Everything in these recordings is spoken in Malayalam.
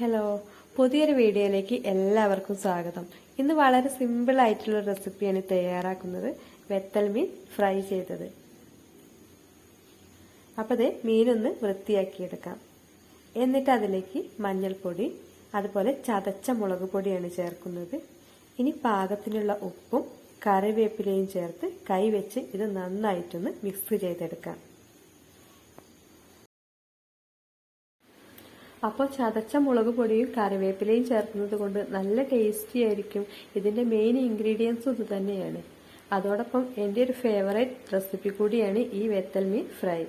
ഹലോ പുതിയൊരു വീഡിയോയിലേക്ക് എല്ലാവർക്കും സ്വാഗതം. ഇന്ന് വളരെ സിമ്പിൾ ആയിട്ടുള്ള റെസിപ്പിയാണ് തയ്യാറാക്കുന്നത്. വെത്തൽ മീൻ ഫ്രൈ ചെയ്തത്. അപ്പോൾ അത് മീനൊന്ന് വൃത്തിയാക്കിയെടുക്കാം. എന്നിട്ട് അതിലേക്ക് മഞ്ഞൾപ്പൊടി അതുപോലെ ചതച്ച മുളക് പൊടിയാണ് ചേർക്കുന്നത്. ഇനി പാകത്തിനുള്ള ഉപ്പും കറിവേപ്പിലയും ചേർത്ത് കൈവച്ച് ഇത് നന്നായിട്ടൊന്ന് മിക്സ് ചെയ്തെടുക്കാം. അപ്പോൾ ചതച്ച മുളക് പൊടിയും കറിവേപ്പിലയും ചേർക്കുന്നത് കൊണ്ട് നല്ല ടേസ്റ്റി ആയിരിക്കും. ഇതിന്റെ മെയിൻ ഇൻഗ്രീഡിയൻസ് ഇത് തന്നെയാണ്. അതോടൊപ്പം എന്റെ ഒരു ഫേവറേറ്റ് റെസിപ്പി കൂടിയാണ് ഈ വെത്തൽ മീൻ ഫ്രൈ.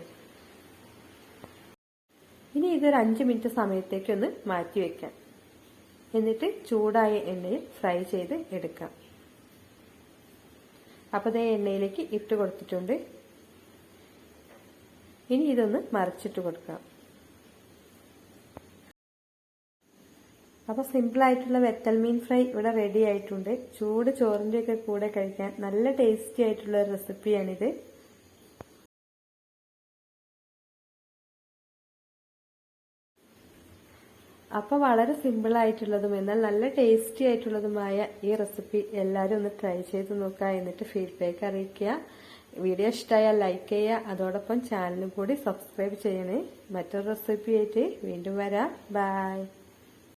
ഇനി ഇതൊരു അഞ്ച് മിനിറ്റ് സമയത്തേക്ക് ഒന്ന് മാറ്റി വെക്കാം. എന്നിട്ട് ചൂടായ എണ്ണയിൽ ഫ്രൈ ചെയ്ത് എടുക്കാം. അപ്പോൾ ഇതേ എണ്ണയിലേക്ക് ഇട്ട് കൊടുത്തിട്ടുണ്ട്. ഇനി ഇതൊന്ന് മറിച്ചിട്ട് കൊടുക്കാം. അപ്പോൾ സിമ്പിളായിട്ടുള്ള വെത്തൽ മീൻ ഫ്രൈ ഇവിടെ റെഡി ആയിട്ടുണ്ട്. ചൂട് ചോറിന്റെയൊക്കെ കൂടെ കഴിക്കാൻ നല്ല ടേസ്റ്റി ആയിട്ടുള്ള റെസിപ്പിയാണിത് അപ്പോൾ വളരെ സിമ്പിൾ ആയിട്ടുള്ളതും എന്നാൽ നല്ല ടേസ്റ്റി ആയിട്ടുള്ളതുമായ ഈ റെസിപ്പി എല്ലാവരും ഒന്ന് ട്രൈ ചെയ്ത് നോക്കുക എന്നിട്ട് ഫീഡ്ബാക്ക് അറിയിക്കുക. വീഡിയോ ഇഷ്ടമായാൽ ലൈക്ക് ചെയ്യുക. അതോടൊപ്പം ചാനലും കൂടി സബ്സ്ക്രൈബ് ചെയ്യണേ. മറ്റൊരു റെസിപ്പി ആയിട്ട് വീണ്ടും വരാം. ബൈ